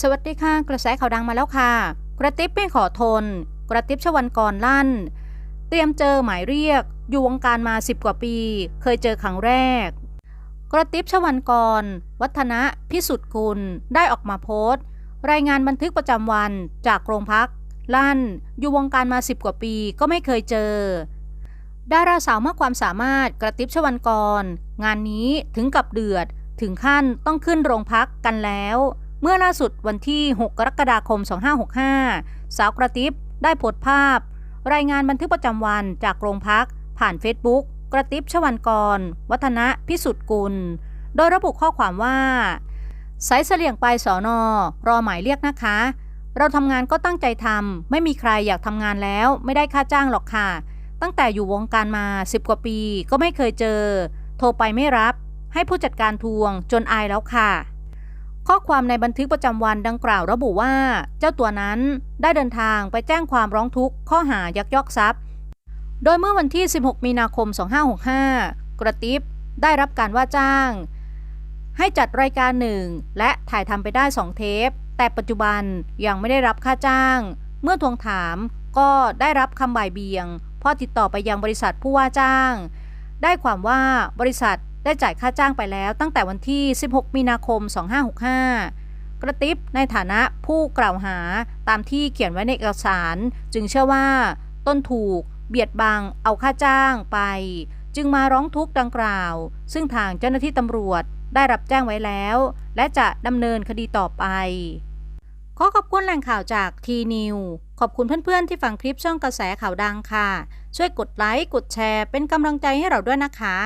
สวัสดีค่ะ กระแสข่าวดังมาแล้วค่ะ กระติบไม่ขอทน กระติบชวันกรลั่น เตรียมเจอหมายเรียก อยู่วงการมา 10 กว่าปี เคยเจอครั้งแรก กระติบชวันกร วัฒนะพิสุทธิ์คุณได้ออกมาโพสต์ รายงานบันทึกประจำวันจากโรงพัก ลั่น อยู่วงการมา 10 กว่าปีก็ไม่เคยเจอ ดาราสาวมากความสามารถกระติบชวันกร งานนี้ถึงกับเดือด ถึงขั้นต้องขึ้นโรงพักกันแล้ว เมื่อล่าสุดวันที่ 6 กรกฎาคม 2565 สาวกระติบได้โพสต์ภาพ รายงานบันทึกประจำวันจากโรงพัก ผ่านเฟซบุ๊กกระติบชวันกร วัฒนะพิสุทธิ์กุล โดยระบุข้อความว่า สายเสลี่ยงไปสอนอรอหมายเรียกนะคะ เราทำงานก็ตั้งใจทำไม่มีใครอยากทำงานแล้ว ไม่ได้ค่าจ้างหรอกค่ะ ตั้งแต่อยู่วงการมา 10 กว่าปีก็ไม่เคยเจอ โทรไปไม่รับ ให้ผู้จัดการทวงจนอายแล้วค่ะ ข้อความในบันทึกประจำวันดังกล่าวระบุว่า เจ้าตัวนั้นได้เดินทางไปแจ้งความร้องทุกข์ข้อหายักยอกทรัพย์ โดยเมื่อวันที่ 16 มีนาคม 2565 กระติบได้รับการว่าจ้าง ให้จัดรายการหนึ่งและถ่ายทำไปได้ 2 เทป แต่ปัจจุบันยังไม่ได้รับค่าจ้าง เมื่อทวงถามก็ได้รับคำบ่ายเบียงเพราะติดต่อไปยังบริษัทผู้ว่าจ้าง ได้ความว่าบริษัท ได้จ่ายค่าจ้างไปแล้วตั้งแต่วันที่ 16 มีนาคม 2565 กระติบในฐานะผู้กล่าวหาตามที่เขียนไว้ในเอกสาร จึงเชื่อว่าต้นถูกเบียดบังเอาค่าจ้างไป จึงมาร้องทุกข์ดังกล่าว ซึ่งทางเจ้าหน้าที่ตำรวจได้รับแจ้งไว้แล้ว และจะดำเนินคดีต่อไป ขอขอบคุณแหล่งข่าวจากทีนิวขอบคุณเพื่อนๆที่ฟังคลิปช่องกระแสข่าวดังค่ะ ช่วยกดไลค์ กดแชร์ เป็นกำลังใจให้เราด้วยนะคะ